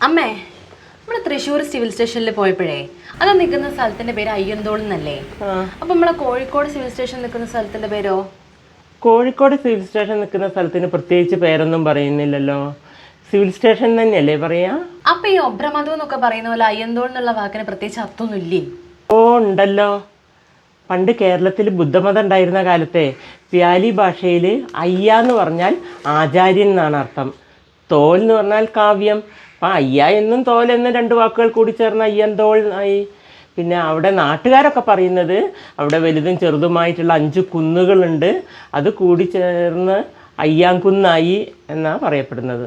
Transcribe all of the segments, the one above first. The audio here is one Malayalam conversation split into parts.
അമ്മേ നമ്മൾ തൃശ്ശൂർ സിവിൽ സ്റ്റേഷനിൽ പോയപ്പോഴേ അത് നിൽക്കുന്ന സ്ഥലത്തിന്റെ പേര് അയ്യന്തോൾ എന്നല്ലേ? അപ്പൊ നമ്മളെ കോഴിക്കോട് സിവിൽ സ്റ്റേഷൻ നിൽക്കുന്ന സ്ഥലത്തിന്റെ പേരോ? കോഴിക്കോട് സിവിൽ സ്റ്റേഷൻ നിൽക്കുന്ന സ്ഥലത്തിന് പ്രത്യേകിച്ച് പേരൊന്നും പറയുന്നില്ലല്ലോ. സിവിൽ സ്റ്റേഷൻ തന്നെയല്ലേ പറയാ? അപ്പൊ ഈ ഒബ്രമധു എന്നൊക്കെ പറയുന്ന പോലെ അയ്യന്തോൾ എന്നുള്ള വാക്കിന് പ്രത്യേകിച്ച് അർത്ഥമൊന്നും ഓ ഉണ്ടല്ലോ. പണ്ട് കേരളത്തിൽ ബുദ്ധമതം ഉണ്ടായിരുന്ന കാലത്തെ പ്യാലി ഭാഷയിൽ അയ്യ എന്ന് പറഞ്ഞാൽ ആചാര്യൻ എന്നാണ് അർത്ഥം. തോൽ എന്ന് പറഞ്ഞാൽ കാവ്യം. അപ്പം അയ്യ എന്നും തോൽ എന്നും രണ്ട് വാക്കുകൾ കൂടി ചേർന്ന് അയ്യന്തോൾ ആയി. പിന്നെ അവിടെ നാട്ടുകാരൊക്കെ പറയുന്നത് അവിടെ വലുതും ചെറുതുമായിട്ടുള്ള അഞ്ച് കുന്നുകളുണ്ട്. അത് കൂടി ചേർന്ന് അയ്യാങ്കുന്നായി എന്നാണ് പറയപ്പെടുന്നത്.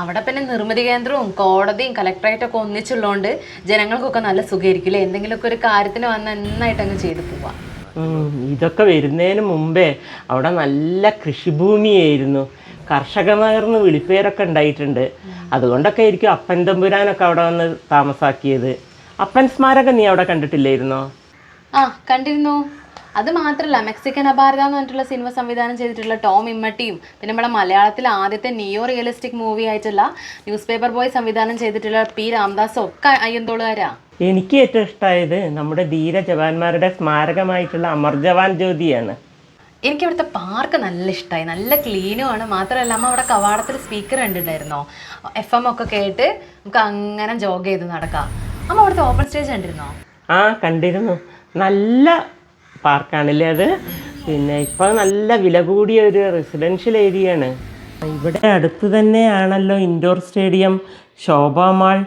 അവിടെ പിന്നെ നിർമ്മിതി കേന്ദ്രവും കോടതിയും കലക്ടറേറ്റും ഒക്കെ ഒന്നിച്ചുള്ളതുകൊണ്ട് ജനങ്ങൾക്കൊക്കെ നല്ല സുഖമായിരിക്കില്ലേ എന്തെങ്കിലുമൊക്കെ ഒരു കാര്യത്തിന് വന്ന് നന്നായിട്ട് അങ്ങ് ചെയ്തു പോവാം. ഇതൊക്കെ വരുന്നതിന് മുമ്പേ അവിടെ നല്ല കൃഷിഭൂമിയായിരുന്നു. കർഷകമാർന്ന് വിളിപ്പേരൊക്കെ ഉണ്ടായിട്ടുണ്ട്. അതുകൊണ്ടൊക്കെ ആയിരിക്കും അപ്പൻ തമ്പുരാനൊക്കെ അവിടെ വന്ന് താമസാക്കിയത്. അപ്പൻ സ്മാരകം നീ അവിടെ കണ്ടിട്ടില്ലായിരുന്നോ? ആ കണ്ടിരുന്നു. അത് മാത്രല്ല മെക്സിക്കൻ അപാരത എന്ന് പറഞ്ഞിട്ടുള്ള സിനിമ സംവിധാനം ചെയ്തിട്ടുള്ള ടോം ഇമ്മട്ടിയും പിന്നെ നമ്മുടെ മലയാളത്തിലെ ആദ്യത്തെ നിയോ റിയലിസ്റ്റിക് മൂവി ആയിട്ടുള്ള ന്യൂസ് പേപ്പർ ബോയ് സംവിധാനം ചെയ്തിട്ടുള്ള പി രാംദാസും ഒക്കെ അയ്യന്തോളുകാരാ. എനിക്ക് ഏറ്റവും ഇഷ്ടമായത് നമ്മുടെ ധീര ജവാന്മാരുടെ സ്മാരകമായിട്ടുള്ള അമർ ജവാൻ ജ്യോതിയാണ്. എനിക്ക് അവിടുത്തെ പാർക്ക് നല്ല ഇഷ്ടമായി നല്ല ക്ലീനും ആണ്. മാത്രമല്ല അമ്മ അവിടെ കവാടത്തിൽ സ്പീക്കർ കണ്ടിട്ടുണ്ടായിരുന്നോ? എഫ് എം ഒക്കെ കേട്ട് നമുക്ക് അങ്ങനെ ജോഗ് ചെയ്ത് നടക്കാം. അമ്മ അവിടുത്തെ ഓപ്പൺ സ്റ്റേജ് കണ്ടിരുന്നോ? ആ കണ്ടിരുന്നു. നല്ല പാർക്കാണല്ലേ അത്? പിന്നെ ഇപ്പൊ നല്ല വില കൂടിയ ഒരു റെസിഡൻഷ്യൽ ഏരിയ ആണ്. ഇവിടെ അടുത്ത് തന്നെയാണല്ലോ ഇൻഡോർ സ്റ്റേഡിയം ശോഭാമാൾ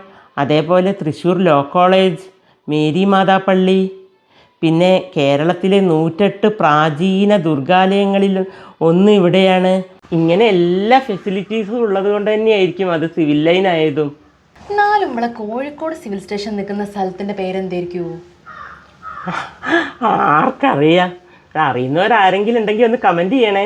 അതേപോലെ തൃശ്ശൂർ ലോ കോളേജ് മേരി മാതാപ്പള്ളി പള്ളി പിന്നെ കേരളത്തിലെ നൂറ്റെട്ട് പ്രാചീന ദുർഗാലയങ്ങളിൽ ഒന്ന് ഇവിടെയാണ്. ഇങ്ങനെ എല്ലാ ഫെസിലിറ്റീസും ഉള്ളത് കൊണ്ട് തന്നെയായിരിക്കും അത് സിവിൽ ലൈൻ ആയതും. എന്നാലും നമ്മളെ കോഴിക്കോട് സിവിൽ സ്റ്റേഷൻ നിൽക്കുന്ന സ്ഥലത്തിന്റെ പേരെന്തായിരിക്കുമോ ആർക്കറിയാം. അറിയുന്നവരാരെങ്കിലും ഉണ്ടെങ്കിൽ ഒന്ന് കമന്റ് ചെയ്യണേ.